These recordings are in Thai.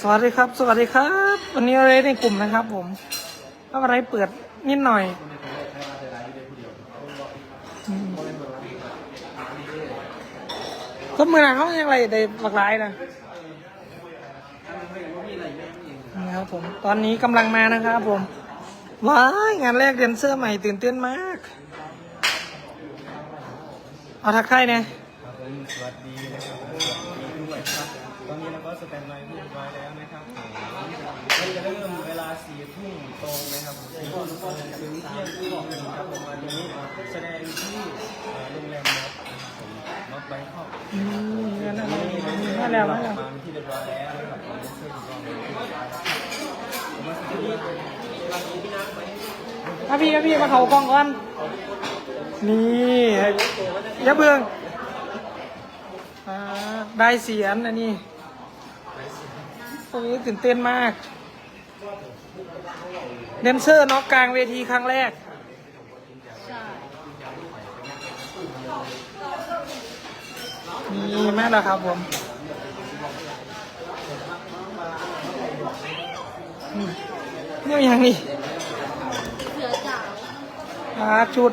สวัสดีครับ สวัสดีครับ วันนี้อะไรในกลุ่มนะครับ ผมก็อะไรเปิดนิดหน่อยก็มือหนังเขายังไรได้หลากหลายนะนะครับผมตอนนี้กำลังมานะครับผมว้ายงานแรกเดนเซอร์ใหม่ตื่นเต้นมาก เอาทักทายเนี่ยสวัสดีนะครับสวัสดีด้วยครับตอนนี้เราก็สแตนบายเรียบร้อยแล้วาสี่ทุ่มตรงนะครับสี่ทุ่มตรงถึงเที่ยงคืนครับผมวันนี้แสดงที่โรงแรมม็อบนะครับผมม็อบไบคอกอืมงานอะไรนี่เป็นมาแล้วมาแล้วมาเป็นที่เรียบร้อยแล้วนะครับผมเสื้อถูกต้องเป็นที่เรียผมมาสวัสดีครับอะพี่อะพี่มาเขากล้องก่อน นี่ยะเบืองอได้เสียนอันนี้โอ้ตื่นเต้นมาก เดนเซอร์น็อกกลางเวทีครั้งแรกนี่แม่แล้วครับผมเนี่ยอย่างนี้อาชุด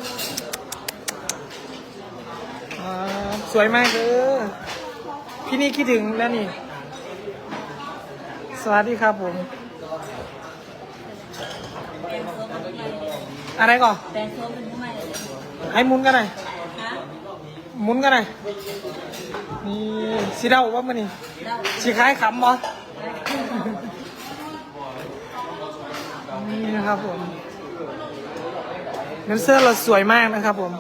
อ่าสวยมากเลยพี่นี่คิดถึงแล้วนี่ สวัสดีครับผม อะไรก่อนแบงค์โซเป็นทำไมเลยให้หมุนกันหน่อยฮะหมุนกันหน่อยนี่สีเดาว่ามันนี่เราสีคล้ายขำบ่นี่นะครับผมเดนเซอร์เราสวยมากนะครับผม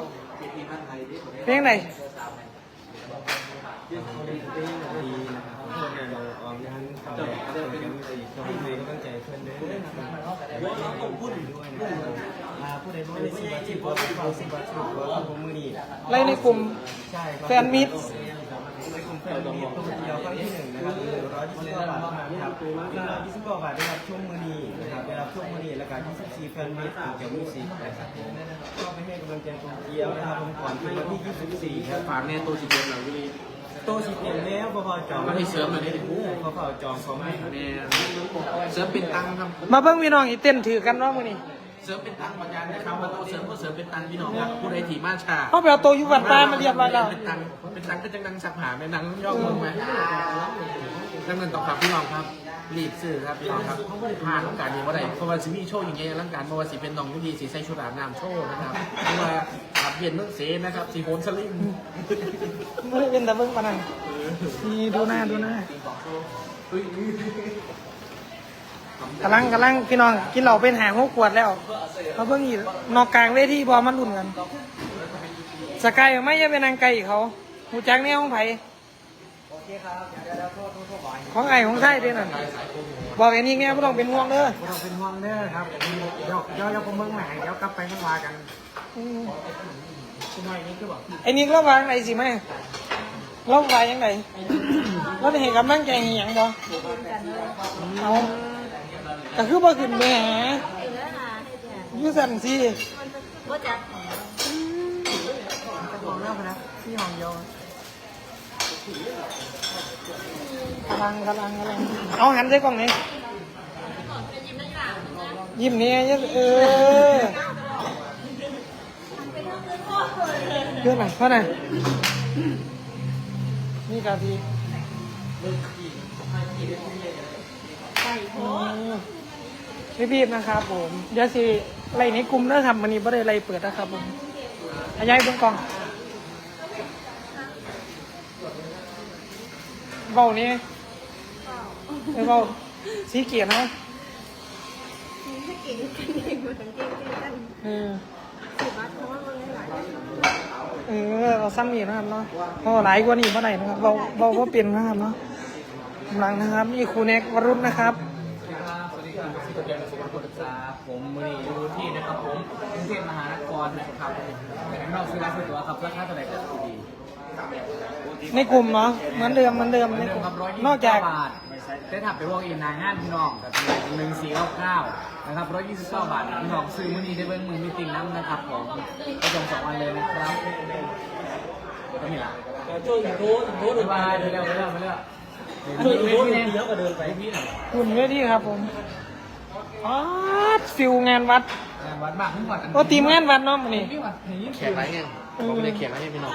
เพลงไหนดีนะครับเพื่อนงานออกงานทำแบบเพื่อนกันสี่คนให้กำลังใจเพื่อนด้วยนะครับผ มพูดด้วยนะครับอ่าผู้ใดผู้ใดสิบาทสิบาทสิบาทสิบาทสิบาทผมมือนี่ไล่ในกลุ่ม ใช่ครับแฟนมิตร ในกลุ่มแฟนมิตรตัวเดียวครั้งที่หนึ่งนะครับหนึ่งร้อยยี่สิบเก้าบาทเท่านั้นครับหนึ่งร้อยยี่สิบเก้าบาทนะครับช่วงมือนี้นะครับได้รับช่วงมือนี้แล้วก็ยี่สิบสี่แฟนมิตรเกี่ยวกับสิบนะครับผมก็ไปให้กำลังใจตัวเดียวนะครับผมก่อนที่วันที่ยี่สิบสี่ครับ ฝากแน่ตัวสิบเอ็ดหลังวิลีโตสิเต็มแล้วพอพอจองก็ให้เสริมมาได้ดิพอพอจองของให้แน่เสริมเป็นตังค์ครับ มาเบิ่งพี่น้องอีเต้นถือกันเนาะมื้อนี้ เสริมเป็นตังค์ประกันนะครับว่าตัวเสริมก็เสริมเป็นตังค์พี่น้องครับผู้ใดถีมาชาเขาไปเอาตัวอยู่วัดตามาเรียบร้อยแล้วเป็นตังค์เป็นตังค์ก็จังดังสักผาแม่นังย่องลงมาดังนั้นต้องฝากพี่น้องครับรีบซื้อครับพี่น้องครับผ่านร่างการนี้ว่าใดเพราะว่าสิมีโชว์อย่างเงี้ยร่างการเพราะว่าสิเป็นน้องที่ดีสีใส่ชุดอาบน้ำโชว์นะครับเพราะว่าอาบเย็นเมื่อเสนะครับสีโหนสลิงไม่ได้เป็นแต่เบิ่งปานนั้นนี่ดูหน้าดูหน้า กำลังกำลังพี่น้องกินเหล้าเป็นหางหกขวดแล้วเขาเพิ่งอีกนอกกลางเวทีบอมันรุ่นกันสกายไม่ยังเป็นนางไก่เขาหูจักเนี่ยของไผของไอ้ของไส้เด้นั่นบอกไอ้นี่เนี่ยไม่ต้องเป็นห่วงเด้อเราเป็นห่วงเด้อครับเดี๋ยวเดี๋ยวเดี๋ยวผมเบิ่งแหม่เดี๋ยวกลับไปกันว่ากันอืมคุณหน่อยนี้ก็บอกไอ้นี่เราวางไหนสิแม่เราวางยังไงเราจะเห็นกำลังใจเหียงบ่เอา ก็คือบ่ขึ้นไปหาเสือหาให้แจ๋อยู่สั่นสิว่าจัดจะบอกเรื่องนะที่ห้องเดียวกำลังกำลังกำลังเอาหันใส่กล้องนี้ยิ้มเนี่ยยิ้มเออเพื่อนไหนเพื่อนไหนนี่กาทีไก่โพ รีบรีบๆนะครับผมเดี๋ยวสิไล่ในกลุ่มเด้อครับวันนี้ไม่ได้ไล่เปิดนะครับผมอายายเบื้องกล้องเบานี่เออเบาสีเกียรติเนาะถ้าเก่งกันเองเหมือนเก่งกันเออสิบบาทเพราะว่ามันหลายเออเอาซ้ำอีกนะครับเนาะเพราะหลายกว่านี้เมื่อไหร่นะครับเราเราก็เปลี่ยนนะครับเนาะกำลังนะครับนี่ครูเน็กวรุณนะครับ สวัสดีครับที่ตัวเดียวสุขภาพศึกษาผมมืออยู่ที่นะครับผมกรุงเทพมหานครนะครับเป็นอกซื้อร้านซื้อตัวครับราคาเท่าไหร่ก็ดีในกลุ่มเนาะเหมือนเดิมเหมือนเดิมในกลุ่มนอกจากได้ถับไปวอกอินนางานพี่น้องกับหนึ่งสี่เก้าเก้านะครับร้อยยี่สิบเก้าบาทพี่น้องซื้อมือนี้ได้เบิ้งมือมีติ่งน้ำนะครับผมก็จองสองวันเลยนะครับก็มีละโจ้ยโจ้โจ้ดูบายเร็วเร็วเร็วเร็วเดินเยอะกว่าเดินไปหุ่นเวทีครับผม อ๋อฟิวงานวัดงานวัดบ้างเพิ่งวัดอันโอ้ทีมงานวัดเนาะมันนี่พี่วัดนี้แขกไรเนี่ยผมไม่ได้แขกไรเนี่ยพี่น้อง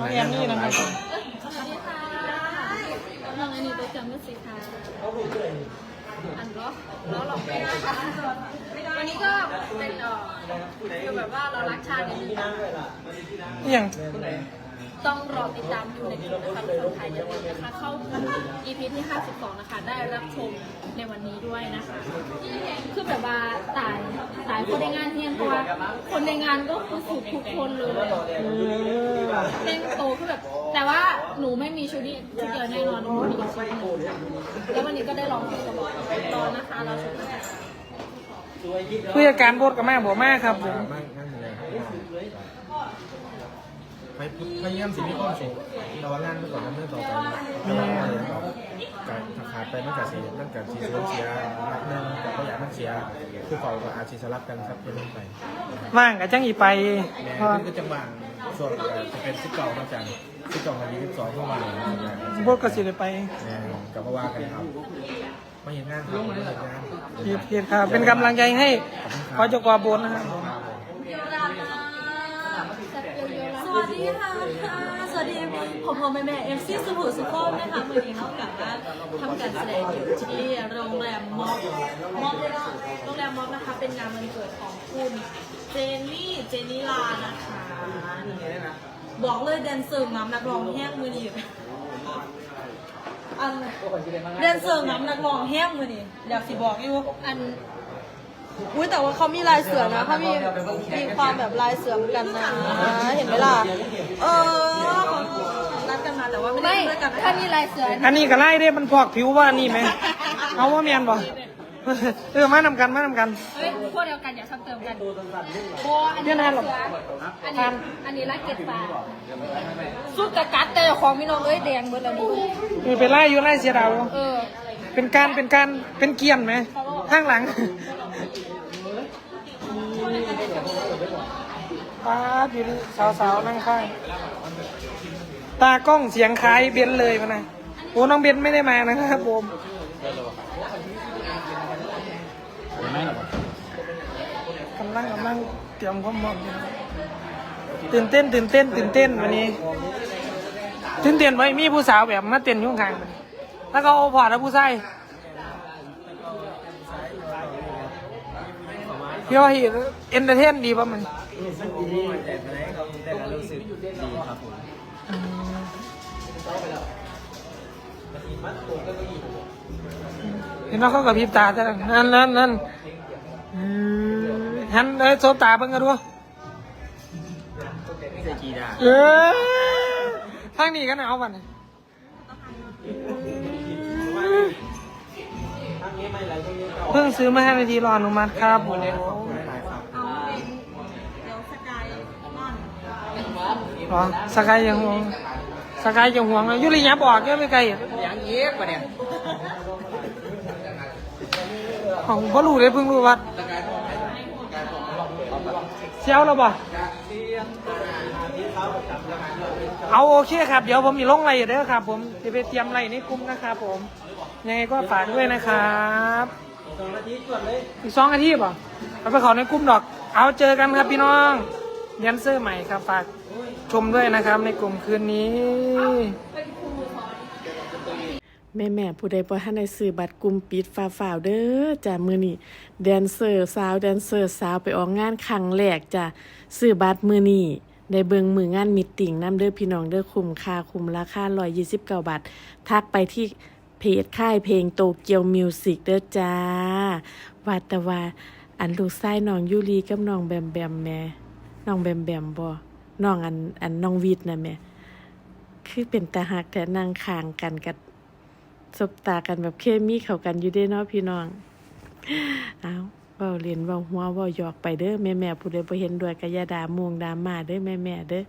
น้องแอนนี่นะครับผมสวัสดีค่ะน้องอันนี้ตัวจำไม่สิค่ะอันก็แล้วหลอกไม่ได้ค่ะวันนี้ก็เป็นเอ่อคือแบบว่าเรารักชาตินิดนึงอหย่าง ต้องรอติดตามอยู่ในกลุ่มนะคะทุกคนไทยอย่าลืมนะคะเข้า EP ที่ 52 นะคะ ได้รับชมในวันนี้ด้วยนะคะ คือแบบว่าตายตายคนในงานเที่ยงเพราะว่าคนในงานก็คือสุดทุกคนเลยเต้นโตคือแบบ แต่ว่าหนูไม่มีชุดนี้ชุดเดียวแน่นอนหนูมีอีกชุดหนึงแล้ววันนี้ก็ได้ลองชุดกับบอสรอนะคะ เราชุดนะคะผู้จัดการโบสกับแม่บอกมากครับผมมากนั่นเลย พยพยายามสิมีความสุขแต่ว่างานเมื่อก่อนนั้นเมื่อต่อไปแต่ว่าการขาดไปมันกับสีมันกับสีเสียนักหนึ่งแต่ก็อยากมันเสียคือเขากับอาชีสลับกันครับเป็นไปว่างกับจังอีไปแม่พอขึ้นก็จังหวะส่วนจะเป็นสิบเก่ามาจากสิบเก่าวันนี้สิบสองเมื่อวานโบสก็สิได้ไปแม่กับว่ากันครับไม่เห็นงานครับไม่เห็นงานเพียรเพียรครับเป็นกำลังใจให้พอจกวาโบสนะครับผม ส วัสดีค่ะ สวัสดีผมผมแม่แม่เอฟซีสุภูสุโคมนะคะวันนี้เขากลับมาทำการแสดงอยู่ที่โรงแรมม็อบม็อบเลยเนาะโรงแรมม็อบนะคะเป็นงานวันเกิดของคุณเจนนี่เจนนี่ลานะคะนี่บอกเลยแดนเซอร์น้ำนักร้องแห้งมือดีอันแดนเซอร์น้ำนักร้องแห้งมือดีอยากสิบอกอยู่อัน อุ้ยแต่ว่าเขามีลายเสือนะเขามีมีความแบบลายเสือเหมือนกันนะ เห็นไหมล่ะ เออเขานัดกันมาแต่ว่าไม่ได้ไม่ด้วยกันนะถ้ามีลายเสืออันนี้ก็ไล่ได้มันพอกผิวว่านี่ไหมเอาว่าเมียนบ่เออมานำกันมานำกัน เฮ้ยพวกเดียวกันอย่าซ้ำเติมกันโบอันเดี๋นี้ยวนะลายหรอเสืออันนี้อันนี้ลายเกล็ดปลาสุดกระกัดแต่ของพี่น้องเอ้ยแดงหมดแล้วนี่คือไปไล่อยู่ไล่เสียดาว เออเป็นการเป็นการเป็นเกียนไหมข้างหลัง ป้าดอยู่สาวๆนั่งข้าง ตากล้องเสียงคล้ายเบนเลยมานะโอ้น้องเบนไม่ได้มานะครับผมกำลังกำลังเตรียมความพร้อมอยู่นะตื่นเต้นตื่นเต้นตื่นเต้นวันนี้ ตื่นเต้นไว้มีผู้สาวแบบมาเต้นยุ่งข้างมันแล้วก็เอาพอดแล้วผู้ชาย พี่ว่าเอ็นเตอร์เทนดีป่ะมันดีแต่ไหนเขาแต่ละรู้สึกดีครับผมเห็นว่าเขากับพริบตาแต่นั่นนั่นนั่นอืมหันเอ้ยโซตาเบิ่งกันดูไม่ใช่กีดาเออทางนี้กันเอาบัน เพิ่งซื้อมาให้นาทีรออนุมัติครับผมเอาเป็นเดี๋ยวสกายนอนหรอสกายยังห่วงสกายยังห่วงเลยยุริยาบอกก็ไม่ไกลยังเย็กปะเนี่ยของพ่อรู้เลยเพิ่งรู้ว่าเชี่ยวแล้วบ่เอาโอเคครับ เดี๋ยวผมมีลงไรอยู่เด้อครับ ผมจะไปเตรียมไรในกลุ่มนะครับผม ยังไงก็ฝากด้วยนะครับอีกสองอาทิตย์ป่ะเอาไปขอในกลุ่มดอก เอาเจอกันครับพี่น้องแดนเซอร์ใหม่ครับฝากชมด้วยนะครับในกลุ่มคืนนี้แม่แม่ๆผู้ใดบ่ทันได้ซื้อบัตรกลุ่มปิดฟ้าฝ่าวๆเด้อจ้ะมื้อนี้แดนเซอร์สาวแดนเซอร์สาวไปออกงานครั้งแรกจ้ะซื้อบัตรมื้อนี้ได้เบิ่งมืองานมิตติ้งนํเด้อพี่น้องเด้อคุ้มค่าคุ้มราคา129 บาททักไปที่ เพจค่ายเพลงโตเกียวมิวสิกเด้อจ้าวาตวาอันลูกชายน้องยูรีกับน้องแบมแบมแม่น้องแบมแบมบ่น้องอันอันน้องวิทนะแม่คือเป็นตาหักแต่นั่งข้างกันกับสบตากันแบบเคมีเข้ากันอยู่เด้เนาะพี่น้องเอาเว้าเรียนเว้าหัวเว้าหยอกไปเด้อแม่แม่ผู้ใดบ่เห็นด้วยก็อย่าด่ามงด่ามาเด้อแม่แม่เด้อ